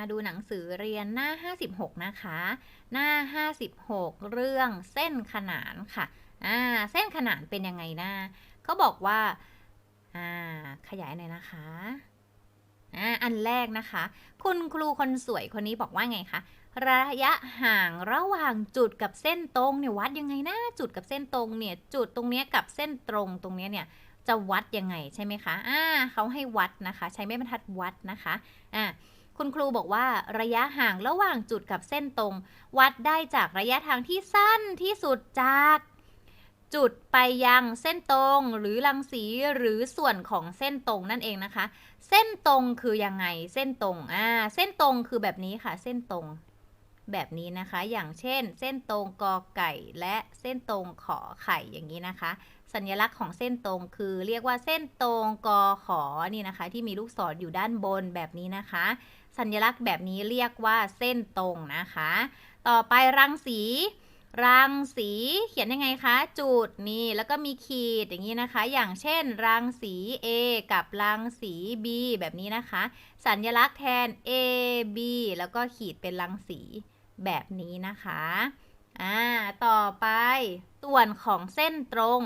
มาดูหนังสือเรียนหน้า 56 นะคะ หน้า 56 เรื่องเส้นขนานค่ะอ่าเส้นขนานเป็นยังไงนะเขาบอกว่าอ่าขยายหน่อยนะคะอ่าอันแรกนะคะ คุณครูคนสวยคนนี้บอกว่าไงคะระยะห่างระหว่างจุดกับเส้นตรงเนี่ยวัดยังไงนะจุดกับเส้นตรงเนี่ยจุดตรงเนี้ยกับเส้นตรงตรงเนี้ยเนี่ยจะวัดยังไงใช่ไหมคะอ่าเขาให้วัดนะคะ ใช้ไม้บรรทัดวัดนะคะอ่า คุณครูบอกว่าระยะห่างระหว่างจุดกับเส้นตรง วัดได้จากระยะทางที่สั้นที่สุดจาก จุดไปยังเส้นตรง หรือรังสีหรือส่วนของเส้นตรงนั่นเองนะคะ เส้นตรงคือยังไงเส้นตรงอ่าเส้นตรงคือแบบนี้ค่ะ เส้นตรง แบบนี้นะคะ อย่างเช่น เส้นตรงกอไก่และเส้นตรงขอไข่อย่างนี้นะคะ สัญลักษณ์ของเส้นตรงคือเรียกว่าเส้นตรงกอขอนี่นะคะ ที่มีลูกศรออยู่ด้านบนแบบนี้นะคะ สัญลักษณ์แบบนี้เรียกว่าเส้นตรงนะคะ ต่อไปรังสี รังสีเขียนยังไงคะ จุดนี่แล้วก็มีขีดอย่างนี้นะคะ อย่างเช่น รังสี A กับรังสี B แบบนี้นะคะ สัญลักษณ์แทน A B แล้วก็ขีดเป็นรังสีแบบนี้นะคะอ่าต่อไป ส่วนของเส้นตรง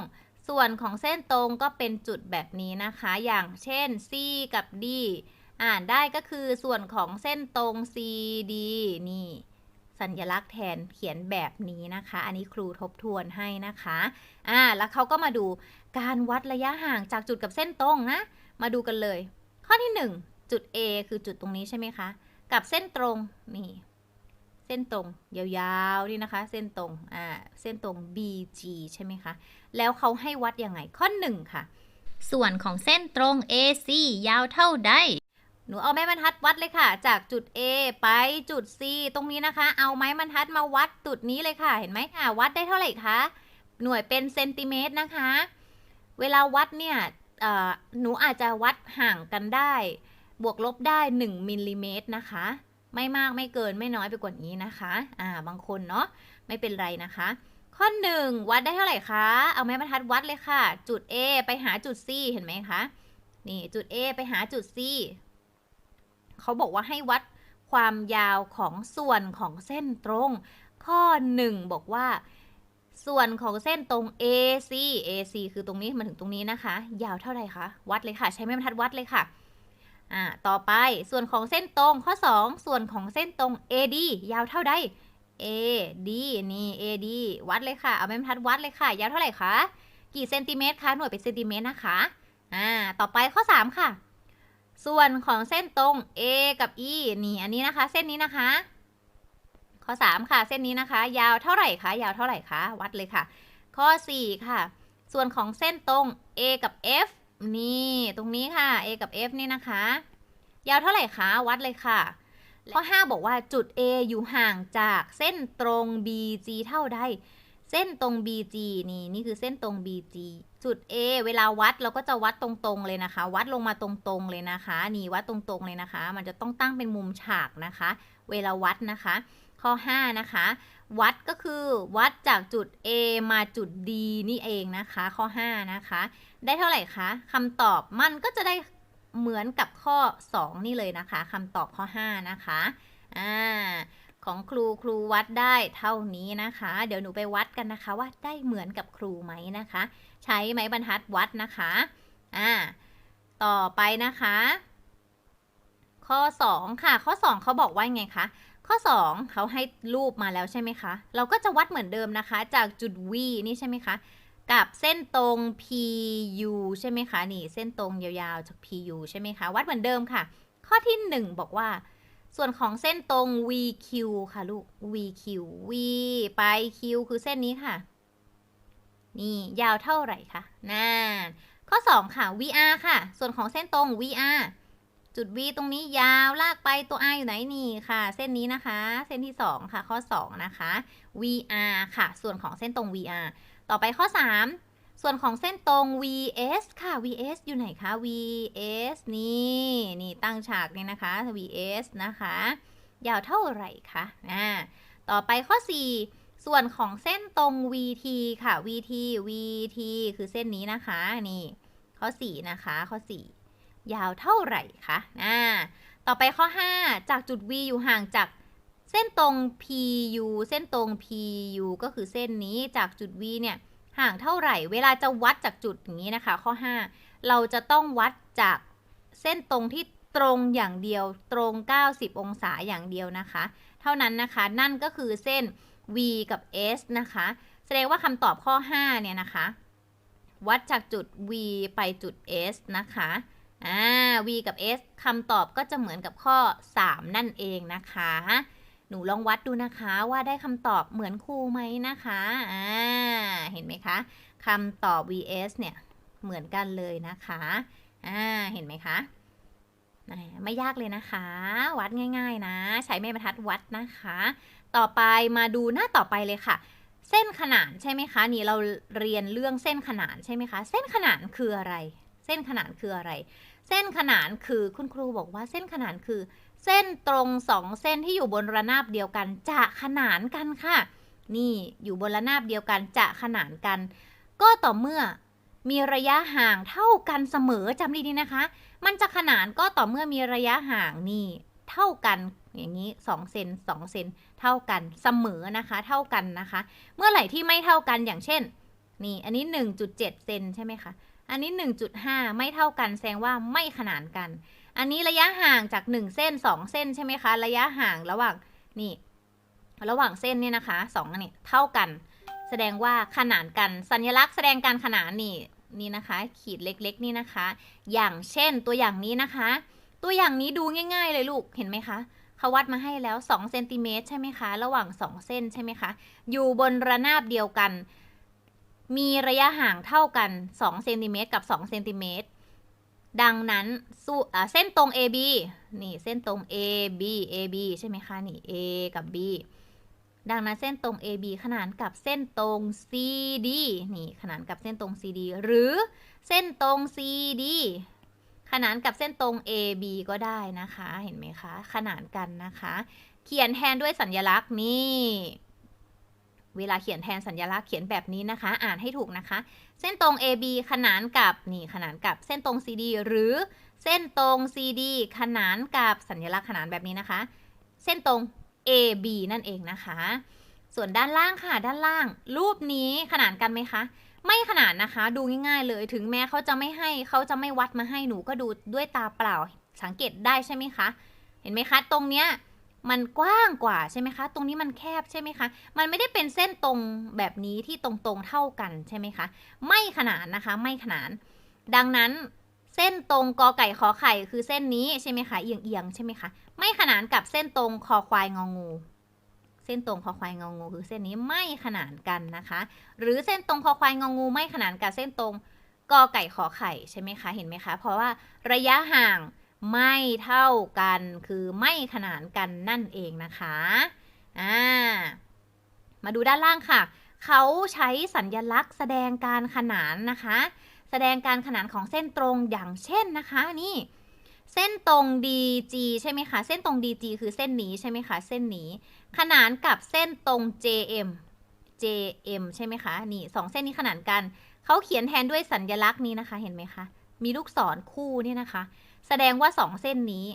ส่วนของเส้นตรงก็เป็นจุดแบบนี้นะคะ อย่างเช่น C กับ D อ่านได้ก็คือส่วนของเส้นตรง CD นี่สัญลักษณ์แทนเขียนแบบนี้นะคะ อันนี้ครูทบทวนให้นะคะ อ่า แล้วเขาก็มาดูการวัดระยะห่างจากจุดกับเส้นตรงนะ มาดูกันเลย ข้อที่ 1 จุด A คือจุดตรงนี้ใช่ไหมคะ กับเส้นตรง นี่ เส้นตรงยาวๆ นี่นะคะ เส้นตรง อ่า เส้นตรง BG ใช่ไหมคะ แล้วเขาให้วัดยังไง ข้อ 1 ค่ะ ส่วนของเส้นตรง AC ยาวเท่าใด หนูเอาไม้บรรทัดวัดเลยค่ะ จากจุด A ไปจุด C ตรงนี้นะคะ เอาไม้บรรทัดมาวัดจุดนี้เลยค่ะ เห็นไหมค่ะวัดได้เท่าไหร่คะ หน่วยเป็นเซนติเมตรนะคะ เวลาวัดเนี่ยหนูอาจจะวัดห่างกันได้ บวกลบได้ 1มิลลิเมตรนะคะ ไม่มากไม่เกินไม่น้อยไปกว่านี้นะคะ อ่า บางคนเนาะไม่เป็นไรนะคะ ข้อ 1 วัดได้เท่าไหร่คะ เอาไม้บรรทัดวัดเลยค่ะ จุด A ไปหาจุด C เห็นไหมคะ นี่จุด A ไปหาจุด C เขาบอกว่าให้วัดความยาวของส่วนของเส้นตรง ข้อ 1 บอกว่า ส่วนของเส้นตรง AC AC คือตรงนี้มาถึงตรงนี้นะคะ ยาวเท่าไหร่คะ วัดเลยค่ะ ใช้ไม้บรรทัดวัดเลยค่ะอ่าต่อไปส่วนของเส้นตรงข้อ 2 ส่วนของเส้นตรง AD ยาวเท่าใด AD นี่ AD วัดเลยค่ะ เอาไม้บรรทัดวัดเลยค่ะ ยาวเท่าไหร่คะ กี่เซนติเมตรคะ หน่วยเป็นเซนติเมตรนะคะ อ่า ต่อไปข้อ 3 ค่ะ ส่วนของเส้นตรง A กับ E นี่อันนี้นะคะ เส้นนี้นะคะ ข้อ 3 ค่ะ เส้นนี้นะคะ ยาวเท่าไหร่คะ ยาวเท่าไหร่คะ วัดเลยค่ะ ข้อ 4 ค่ะ ส่วนของเส้นตรง A กับ F นี่ตรงนี้ค่ะ A กับ F นี่นะคะ ยาวเท่าไหร่คะ วัดเลยค่ะ ข้อ 5 บอกว่าจุด A อยู่ห่างจากเส้นตรง BG เท่าใด เส้นตรง BG นี่นี่คือเส้นตรง BG จุด A เวลาวัดเราก็จะวัดตรงๆเลยนะคะ วัดลงมาตรงๆเลยนะคะ นี่วัดตรงๆเลยนะคะ มันจะต้องตั้งเป็นมุมฉากนะคะ เวลาวัดนะคะ ข้อ 5 นะคะ วัดก็คือวัดจากจุด A มาจุด D นี่เองนะคะ ข้อ 5 นะคะ ได้เท่าไหร่คะคำตอบมันก็จะได้เหมือนกับข้อ 2 นี่เลยนะคะคำตอบข้อ 5 นะคะอ่าของครูครูวัดได้เท่านี้นะคะ เดี๋ยวหนูไปวัดกันนะคะ ว่าได้เหมือนกับครูไหมนะคะ ใช้ไม้บรรทัดวัดนะคะ อ่า ต่อไปนะคะ ข้อ 2 ค่ะ ข้อ 2เขาบอกว่าไงคะ ข้อ 2เขาให้รูปมาแล้วใช่ไหมคะ เราก็จะวัดเหมือนเดิมนะคะ จากจุด V นี่ใช่ไหมคะ กับเส้นตรง PU ใช่ไหมคะ นี่เส้นตรงยาวๆจาก PU ใช่ไหมคะ วัดเหมือนเดิมค่ะ ข้อที่ 1 บอกว่าส่วนของเส้นตรง VQ ค่ะลูก VQ V ไป Q คือเส้นนี้ค่ะ นี่ยาวเท่าไหร่คะน่าข้อ 2 ค่ะ VR ค่ะ ส่วนของเส้นตรง VR จุด V ตรงนี้ยาวลากไปตัว R อยู่ไหนนี่ค่ะ เส้นนี้นะคะ เส้นที่ 2 ค่ะ ข้อ 2 นะคะ VR ค่ะ ส่วนของเส้นตรง VR ต่อไปข้อ 3 ส่วนของเส้นตรง VS ค่ะ VS อยู่ไหนคะ VS นี่นี่ตั้งฉากนี่นะคะ VS นะคะ ยาวเท่าไหร่คะอ่าต่อไปข้อ 4 ส่วนของเส้นตรง VT ค่ะ VT VT คือเส้นนี้นะคะ นี่ ข้อ 4 นะคะ ข้อ 4 ยาวเท่าไหร่คะอ่าต่อไปข้อ 5 จากจุด V อยู่ห่างจากเส้นตรง PU เส้นตรง PU ก็คือเส้นนี้จากจุด V เนี่ยห่างเท่าไหร่ เวลาจะวัดจากจุดอย่างนี้นะคะ ข้อ 5 เราจะต้องวัดจากเส้นตรงที่ตรงอย่างเดียวตรง 90 องศาอย่างเดียวนะคะ เท่านั้นนะคะ นั่นก็คือเส้น V กับ S นะคะ แสดงว่าคำตอบข้อ 5 เนี่ยนะคะ วัดจากจุด V ไปจุด S นะคะอ่า V กับ S คำตอบก็จะเหมือนกับข้อ 3 นั่นเองนะคะ หนูลองวัดดูนะคะว่าได้คำตอบเหมือนครูไหมนะคะอ่าเห็นไหมคะคำตอบ vs เนี่ยเหมือนกันเลยนะคะอ่าเห็นไหมคะไม่ยากเลยนะคะ วัดง่าย ๆ นะ ใช้ไม้บรรทัดวัดนะคะ ต่อไปมาดูหน้าต่อไปเลยค่ะ เส้นขนานใช่ไหมคะ นี่เราเรียนเรื่องเส้นขนานใช่ไหมคะ เส้นขนานคืออะไร เส้นขนานคืออะไร เส้นขนานคือคุณครูบอกว่าเส้นขนานคือ เส้นตรงสองเส้นที่อยู่บนระนาบเดียวกัน จะขนานกันค่ะ นี่อยู่บนระนาบเดียวกันจะขนานกัน ก็ต่อเมื่อมีระยะห่างเท่ากันเสมอจำดีๆนะคะ มันจะขนานก็ต่อเมื่อมีระยะห่างนี่เท่ากันอย่างนี้2เซน2เซน เท่ากันเสมอนะคะเท่ากันนะคะ เมื่อไหร่ที่ไม่เท่ากันอย่างเช่น นี่อันนี้ 1.7 เซนใช่ไหมคะอันนี้ 1.5 ไม่เท่ากันแสดงว่าไม่ขนานกัน อันนี้ระยะห่างจาก 1 เส้น 2 เส้นใช่ไหมคะ ระยะห่างระหว่างนี่ระหว่างเส้นเนี่ยนะคะสองอันนี้เท่ากัน แสดงว่าขนานกันสัญลักษณ์แสดงการขนานนี่นี่นะคะ ขีดเล็กๆนี่นะคะ อย่างเช่นตัวอย่างนี้นะคะ ตัวอย่างนี้ดูง่าย ๆ เลยลูกเห็นไหมคะ เขาวัดมาให้แล้ว2เซนติเมตรใช่ไหมคะ ระหว่าง 2 เส้นใช่ไหมคะ อยู่บนระนาบเดียวกัน มีระยะห่างเท่ากัน2เซนติเมตรกับ2เซนติเมตรดังนั้นสู้เส้นตรง AB นี่เส้นตรง AB AB ใช่ไหมคะ นี่ A กับ B ดังนั้นเส้นตรง AB ขนานกับเส้นตรง CD นี่ขนานกับเส้นตรง CD หรือเส้นตรง CD ขนานกับเส้นตรง AB ก็ได้นะคะ เห็นไหมคะ ขนานกันนะคะ เขียนแทนด้วยสัญลักษณ์นี่ เวลาเขียนแทนสัญลักษณ์เขียนแบบนี้นะคะ อ่านให้ถูกนะคะ เส้นตรง AB ขนานกับนี่ขนานกับเส้นตรง CD หรือเส้นตรง CD ขนานกับสัญลักษณ์ขนานแบบนี้นะคะ เส้นตรง AB นั่นเองนะคะ ส่วนด้านล่างค่ะ ด้านล่าง รูปนี้ขนานกันไหมคะ ไม่ขนานนะคะ ดูง่าย ๆ เลยถึงแม้เขาจะไม่ให้เขาจะไม่วัดมาให้หนูก็ดูด้วยตาเปล่า สังเกตได้ใช่ไหมคะ เห็นไหมคะ ตรงเนี้ยมันกว้างกว่าใช่ไหมคะ ตรงนี้มันแคบใช่ไหมคะ มันไม่ได้เป็นเส้นตรงแบบนี้ที่ตรงๆเท่ากันใช่ไหมคะ ไม่ขนานนะคะ ไม่ขนาน ดังนั้นเส้นตรงกอไก่ขอไข่คือเส้นนี้ใช่ไหมคะ เอียงๆใช่ไหมคะ ไม่ขนานกับเส้นตรงคอควายงองู เส้นตรงคอควายงองูคือเส้นนี้ไม่ขนานกันนะคะ หรือเส้นตรงคอควายงองูไม่ขนานกับเส้นตรงกอไก่ขอไข่ใช่ไหมคะเห็นไหมคะ เพราะว่าระยะห่างไม่เท่ากันคือไม่ขนานกันนั่นเองนะคะอ่ามาดูด้านล่างค่ะ เขาใช้สัญญลักษณ์แสดงการขนานนะคะ แสดงการขนานของเส้นตรงอย่างเช่นนะคะนี่ เส้นตรง DG ใช่ไหมคะ เส้นตรง DG คือเส้นนี้ใช่ไหมคะ เส้นนี้ ขนานกับเส้นตรง JM JM ใช่ไหมคะ นี่สองเส้นนี้ขนานกัน เขาเขียนแทนด้วยสัญลักษณ์นี้นะคะ เห็นไหมคะ มีลูกศรคู่นี่นะคะ แสดงว่าสองเส้นนี้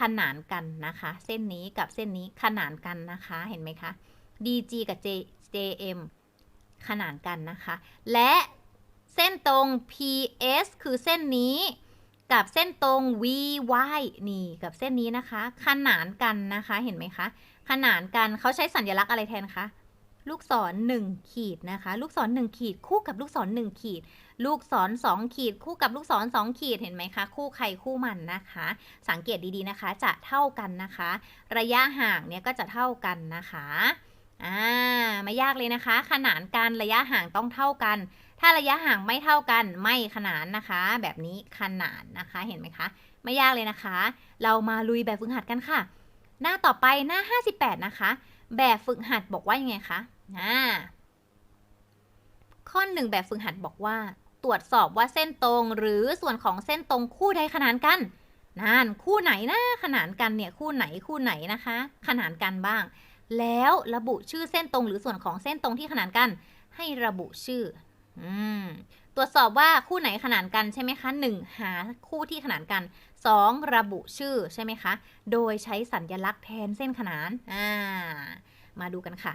ขนานกันนะคะ เส้นนี้กับเส้นนี้ขนานกันนะคะ เห็นไหมคะ DG กับ J JM ขนานกันนะคะ และเส้นตรง PS คือเส้นนี้ กับเส้นตรง VY นี่กับเส้นนี้นะคะ ขนานกันนะคะเห็นไหมคะ ขนานกันเขาใช้สัญลักษณ์อะไรแทนคะลูกศรหนึ่งขีดนะคะ ลูกศรหนึ่งขีดคู่กับลูกศรหนึ่งขีด ลูกศรสองขีด คู่กับลูกศรสองขีดเห็นไหมคะ คู่ใครคู่มันนะคะ สังเกตดีๆนะคะจะเท่ากันนะคะ ระยะห่างเนี่ยก็จะเท่ากันนะคะอ่าไม่ยากเลยนะคะ ขนานกันระยะห่างต้องเท่ากัน ถ้าระยะห่างไม่เท่ากันไม่ขนานนะคะ แบบนี้ขนานนะคะเห็นไหมคะ ไม่ยากเลยนะคะ เรามาลุยแบบฝึกหัดกันค่ะ หน้าต่อไปหน้า 58 นะคะ แบบฝึกหัดบอกว่ายังไงคะอ่าข้อหนึ่งแบบฝึกหัดบอกว่า ตรวจสอบว่าเส้นตรงหรือส่วนของเส้นตรงคู่ใดขนานกันนั่นคู่ไหนนะขนานกันเนี่ยคู่ไหนคู่ไหนนะคะ ขนานกันบ้าง แล้วระบุชื่อเส้นตรงหรือส่วนของเส้นตรงที่ขนานกัน ให้ระบุชื่อ ตรวจสอบว่าคู่ไหนขนานกันใช่ไหมคะหนึ่งหาคู่ที่ขนานกัน 2. ระบุชื่อใช่ไหมคะ โดยใช้สัญลักษณ์แทนเส้นขนานอ่ามาดูกันค่ะ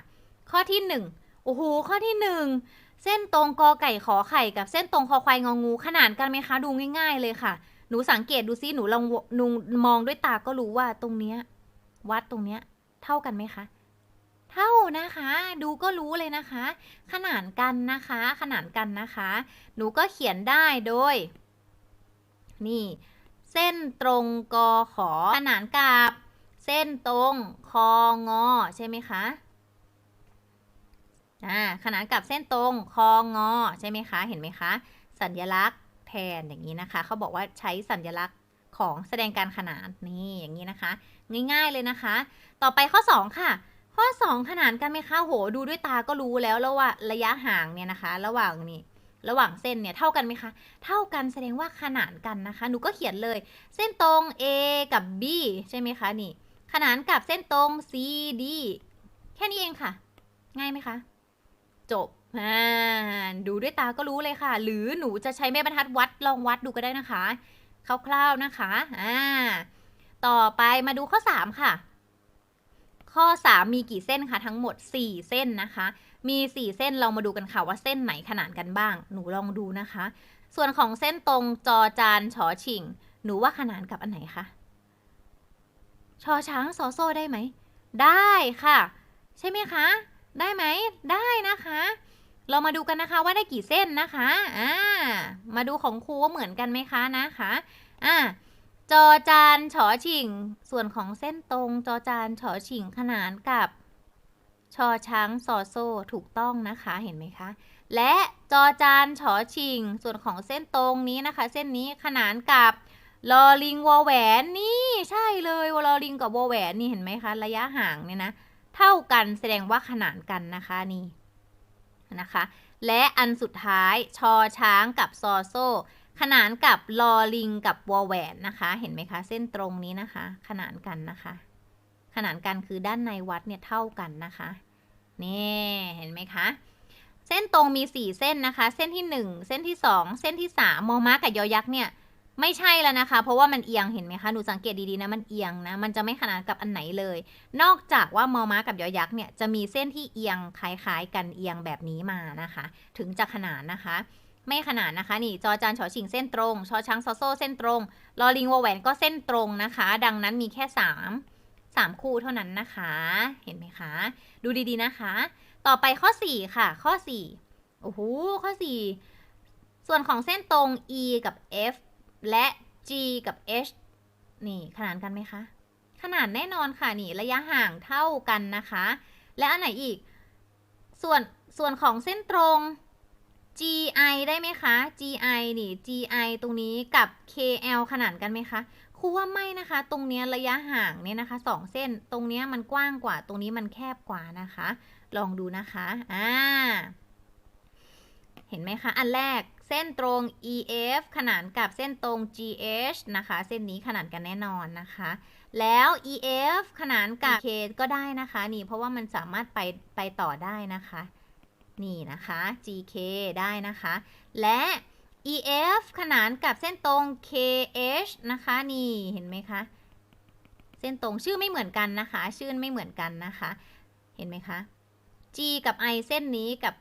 ข้อที่ 1 โอ้โห ข้อที่ 1 เส้นตรงกอไก่ขอไข่กับเส้นตรงคอควายงองู ขนานกันไหมคะ ดูง่าย ๆ เลยค่ะ หนูสังเกตดูซิหนูลองมองด้วยตาก็รู้ว่าตรงเนี้ยวัดตรงเนี้ยเท่ากันไหมคะ เท่านะคะ ดูก็รู้เลยนะคะ ขนานกันนะคะ ขนานกันนะคะ หนูก็เขียนได้โดย นี่ เส้นตรงกอขอขนานกับ เส้นตรงคองอใช่ไหมคะอ่าขนานกับเส้นตรงคองอใช่ไหมคะ เห็นไหมคะ สัญลักษณ์แทนอย่างนี้นะคะ เขาบอกว่าใช้สัญลักษณ์ของแสดงการขนานนี่อย่างนี้นะคะ ง่ายๆเลยนะคะ ต่อไปข้อ 2 ค่ะ ข้อ 2 ขนานกันไหมคะโหดูด้วยตาก็รู้แล้วแล้วว่าระยะห่างเนี่ยนะคะ ระหว่างนี่ระหว่างเส้นเนี่ยเท่ากันไหมคะ เท่ากันแสดงว่าขนานกันนะคะ หนูก็เขียนเลย เส้นตรง A กับ B ใช่ไหมคะนี่ ขนานกับเส้นตรง CD แค่นี้เองค่ะ ง่ายไหมคะ จบอ่าดูด้วยตาก็รู้เลยค่ะ หรือหนูจะใช้แม่บรรทัดวัดลองวัดดูก็ได้นะคะคร่าวๆนะคะอ่าต่อไปมาดูข้อ 3 ค่ะ ข้อ 3 มีกี่เส้นคะทั้งหมด 4 เส้นนะคะ มี 4 เส้นเรามาดูกันค่ะว่าเส้นไหนขนานกันบ้าง หนูลองดูนะคะ ส่วนของเส้นตรงจอจานฉอฉิง หนูว่าขนานกับอันไหนคะชอช้างซอโซ่ได้ไหม ได้ค่ะ ใช่ไหมคะ ได้ไหม ได้นะคะ เรามาดูกันนะคะว่าได้กี่เส้นนะคะ อ่า มาดูของครูว่าเหมือนกันไหมคะนะคะ อ่า จอจานฉอฉิง ส่วนของเส้นตรงจอจานฉอฉิงขนานกับชอช้างซอโซถูกต้องนะคะเห็นไหมคะ และจอจานฉอชิง ส่วนของเส้นตรงนี้นะคะ เส้นนี้ขนานกับลอลิงวอแหวนนี่ใช่เลยวอลอลิงกับวอแหวนนี่เห็นไหมคะ ระยะห่างเนี่ยนะ เท่ากันแสดงว่าขนานกันนะคะนี่นะคะ และอันสุดท้ายชอช้างกับซอโซ ขนานกับลอลิงกับวอแหวนนะคะ เห็นไหมคะ เส้นตรงนี้นะคะ ขนานกันนะคะ ขนานกันคือด้านในวัดเนี่ยเท่ากันนะคะนี่เห็นไหมคะ เส้นตรงมี 4 เส้นนะคะ เส้นที่ 1 เส้นที่ 2 เส้นที่ 3มอม้ากับยอยักษ์เนี่ยไม่ใช่แล้วนะคะ เพราะว่ามันเอียงเห็นไหมคะหนูสังเกตดีๆนะมันเอียงนะมันจะไม่ขนานกับอันไหนเลย นอกจากว่ามอม้ากับยอยักษ์เนี่ยจะมีเส้นที่เอียงคล้ายๆ กันเอียงแบบนี้มานะคะ ถึงจะขนานนะคะ ไม่ขนานนะคะ นี่จอจานฉอชิงเส้นตรงชอช้างซอโซ่เส้นตรงลอลิงวอแหวนก็เส้นตรงนะคะ ดังนั้นมีแค่ 3 3 คู่เท่านั้นนะคะ เห็นไหมคะ ดูดีๆนะคะ ต่อไปข้อ 4 ค่ะ ข้อ 4 โอ้โห ข้อ 4 ส่วนของเส้นตรง E กับ F และ G กับ H นี่ขนานกันไหมคะ ขนานแน่นอนค่ะ นี่ระยะห่างเท่ากันนะคะ และอันไหนอีก ส่วนส่วนของเส้นตรง GI ได้ไหมคะ GI นี่ GI ตรงนี้กับ KL ขนานกันไหมคะครูว่าไม่นะคะ ตรงเนี้ยระยะห่างเนี่ยนะคะสองเส้น ตรงเนี้ยมันกว้างกว่า ตรงนี้มันแคบกว่านะคะ ลองดูนะคะ อ่า เห็นไหมคะ อันแรกเส้นตรง EF ขนานกับเส้นตรง GH นะคะ เส้นนี้ขนานกันแน่นอนนะคะ แล้ว EF ขนานกับ K ก็ได้นะคะ นี่เพราะว่ามันสามารถไปไปต่อได้นะคะ นี่นะคะ GK ได้นะคะ และ EF ขนานกับเส้นตรง KH นะคะ นี่เห็นไหมคะ เส้นตรงชื่อไม่เหมือนกันนะคะ ชื่อไม่เหมือนกันนะคะ เห็นไหมคะ G กับ I เส้นนี้กับ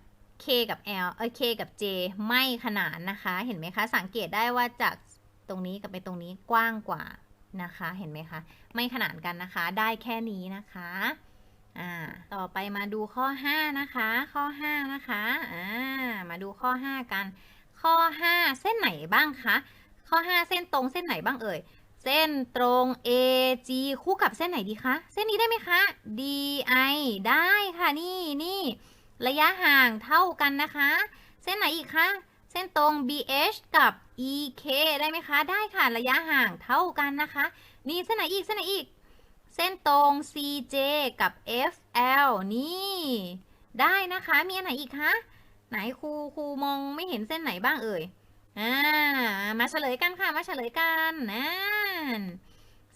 K กับ L เออ K กับ J ไม่ขนานนะคะ เห็นไหมคะ สังเกตได้ว่าจากตรงนี้กับไปตรงนี้กว้างกว่านะคะ เห็นไหมคะ ไม่ขนานกันนะคะ ได้แค่นี้นะคะ อ่าต่อไปมาดูข้อ 5 นะคะ ข้อ 5 นะคะอ่ามาดูข้อ 5 กัน ข้อ 5 เส้นไหนบ้างคะ ข้อ 5 เส้นตรงเส้นไหนบ้างเอ่ย เส้นตรง AG คู่กับเส้นไหนดีคะ เส้นนี้ได้ไหมคะ DI ได้ค่ะ นี่นี่ระยะห่างเท่ากันนะคะ เส้นไหนอีกคะ เส้นตรง BH กับ EK ได้ไหมคะ ได้ค่ะ ระยะห่างเท่ากันนะคะ นี่เส้นไหนอีก เส้นไหนอีก เส้นตรง CJ กับ FL นี่ ได้นะคะ มีอันไหนอีกคะ ไหนครูครูมองไม่เห็นเส้นไหนบ้างเอ่ย อ่า มาเฉลยกันค่ะ มาเฉลยกันนั่น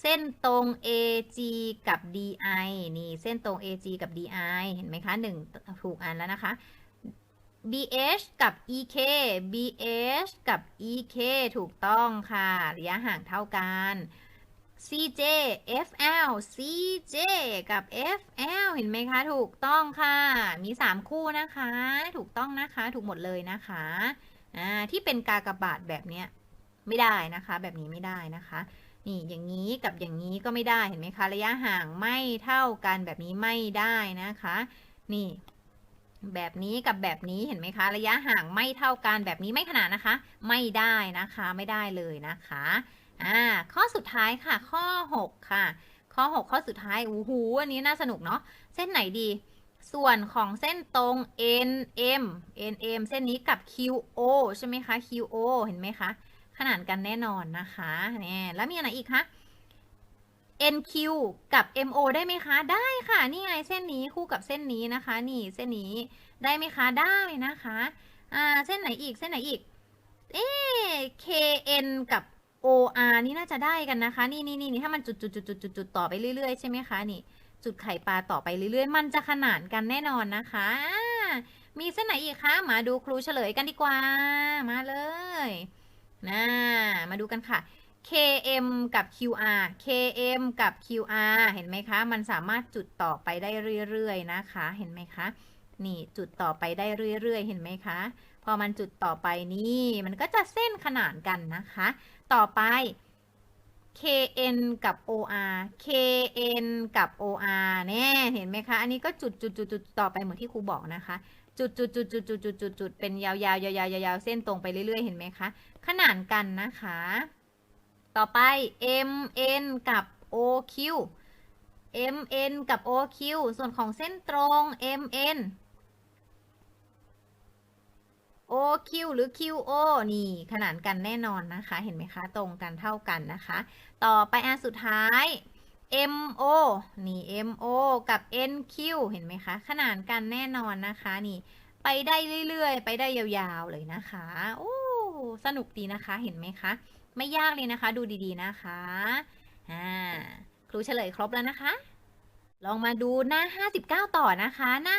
เส้นตรง AG กับ DI นี่เส้นตรง AG กับ DI เห็นไหมคะหนึ่งถูกอันแล้วนะคะ BH กับ EK BH กับ EK ถูกต้องค่ะ ระยะห่างเท่ากัน CJ FL CJ กับ FL เห็นไหมคะ ถูกต้องค่ะ มี 3 คู่นะคะ ถูกต้องนะคะ ถูกหมดเลยนะคะอ่าที่เป็นกากบาทแบบเนี้ยไม่ได้นะคะ แบบนี้ไม่ได้นะคะ นี่อย่างนี้กับอย่างนี้ก็ไม่ได้เห็นไหมคะ ระยะห่างไม่เท่ากันแบบนี้ไม่ได้นะคะ นี่ แบบนี้กับแบบนี้เห็นไหมคะ ระยะห่างไม่เท่ากันแบบนี้ไม่ขนาดนะคะ ไม่ได้นะคะ ไม่ได้เลยนะคะ อ่า ข้อสุดท้ายค่ะ ข้อ 6 ค่ะ ข้อ 6 ข้อสุดท้ายโอ้โหอันนี้น่าสนุกเนาะ เส้นไหนดี ส่วนของเส้นตรง NM NM เส้นนี้กับ QO ใช่ไหมคะ QO เห็นไหมคะ ขนานกันแน่นอนนะคะเนี่ยแล้วมีอะไรอีกคะ NQ กับ MO ได้ไหมคะ ได้ค่ะ นี่ไงเส้นนี้คู่กับเส้นนี้นะคะ นี่เส้นนี้ได้ไหมคะ ได้นะคะ อ่า เส้นไหนอีก เส้นไหนอีก เอ๊ KN กับ OR นี่น่าจะได้กันนะคะ นี่นี่นี่ถ้ามันจุดจุดจุดจุดจุดจุดต่อไปเรื่อยๆ ใช่ไหมคะนี่ จุดไข่ปลาต่อไปเรื่อยๆ มันจะขนานกันแน่นอนนะคะ มีเส้นไหนอีกคะมาดูครูเฉลยกันดีกว่า มาเลยนะมาดูกันค่ะ KM กับ QR KM กับ QR เห็นไหมคะ มันสามารถจุดต่อไปได้เรื่อยๆ นะคะ เห็นไหมคะนี่จุดต่อไปได้เรื่อยๆ เห็นไหมคะ พอมันจุดต่อไปนี่ มันก็จะเส้นขนานกันนะคะ ต่อไป KN กับ OR KN กับ OR เนี่ยเห็นไหมคะ อันนี้ก็จุดจุดจุดจุดต่อไปเหมือนที่ครูบอกนะคะ จุดจุดจุดจุดจุดจุดจุดจุดเป็นยาวๆยาวยาวยาวเส้นตรงไปเรื่อยๆ เห็นไหมคะ ขนานกันนะคะ ต่อไป MN กับ OQ MN กับ OQ ส่วนของเส้นตรง MN OQ หรือ QO นี่ขนานกันแน่นอนนะคะ เห็นไหมคะ ตรงกันเท่ากันนะคะ ต่อไปอันสุดท้าย MO นี่ MO กับ NQ เห็นไหมคะ ขนานกันแน่นอนนะคะนี่ไปได้เรื่อยๆ ไปได้ยาวๆเลยนะคะโอ้สนุกดีนะคะเห็นไหมคะ ไม่ยากเลยนะคะ ดูดีๆนะคะอ่าครูเฉลยครบแล้วนะคะ ลองมาดูหน้า 59 ต่อนะคะ หน้า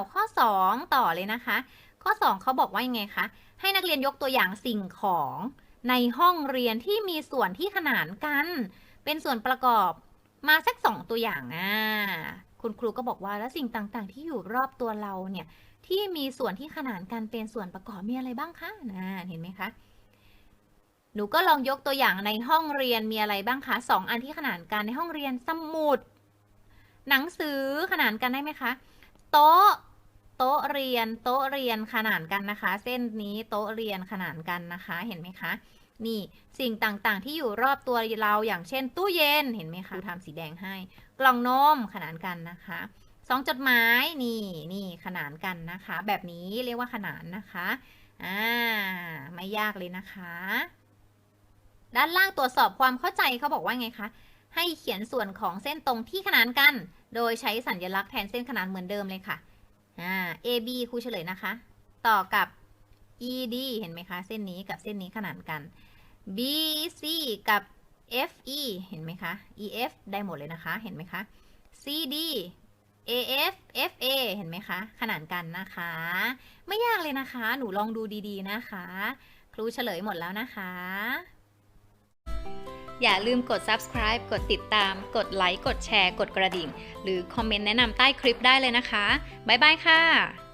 59 ข้อ 2 ต่อเลยนะคะ ข้อ 2เขาบอกว่ายังไงคะ ให้นักเรียนยกตัวอย่างสิ่งของในห้องเรียนที่มีส่วนที่ขนานกัน เป็นส่วนประกอบมาสักสองตัวอย่างอะคุณครูก็บอกว่าแล้วสิ่งต่างๆ ที่อยู่รอบตัวเราเนี่ยที่มีส่วนที่ขนานกันเป็นส่วนประกอบมีอะไรบ้างคะนะเห็นไหมคะ หนูก็ลองยกตัวอย่างในห้องเรียนมีอะไรบ้างคะสองอันที่ขนานกันในห้องเรียนสมุด หนังสือขนานกันได้ไหมคะ โต๊ะ โต๊ะเรียน โต๊ะเรียนขนานกันนะคะ เส้นนี้โต๊ะเรียนขนานกันนะคะ เห็นไหมคะ นี่สิ่งต่างๆ ที่อยู่รอบตัวเราอย่างเช่น ตู้เย็น เห็นไหมคะครูทำสีแดงให้ กล่องนมขนานกันนะคะซองจดหมายนี่นี่ขนานกันนะคะ แบบนี้เรียกว่าขนานนะคะอ่าไม่ยากเลยนะคะ ด้านล่างตรวจสอบความเข้าใจเขาบอกว่าไงคะให้เขียนส่วนของเส้นตรงที่ขนานกัน โดยใช้สัญลักษณ์แทนเส้นขนานเหมือนเดิมเลยค่ะ อ่า AB ครูเฉลยนะคะ ต่อกับ ED เห็นไหมคะ เส้นนี้กับเส้นนี้ขนานกัน BC กับ FE เห็นไหมคะ EF ได้หมดเลยนะคะ เห็นไหมคะ CD AF FA เห็นไหมคะ ขนานกันนะคะ ไม่ยากเลยนะคะ หนูลองดูดีๆนะคะ ครูเฉลยหมดแล้วนะคะ อย่าลืมกด subscribe กดติดตาม กดไลค์ กดแชร์ กดกระดิ่ง หรือคอมเมนต์แนะนำใต้คลิปได้เลยนะคะ บ๊ายบายค่ะ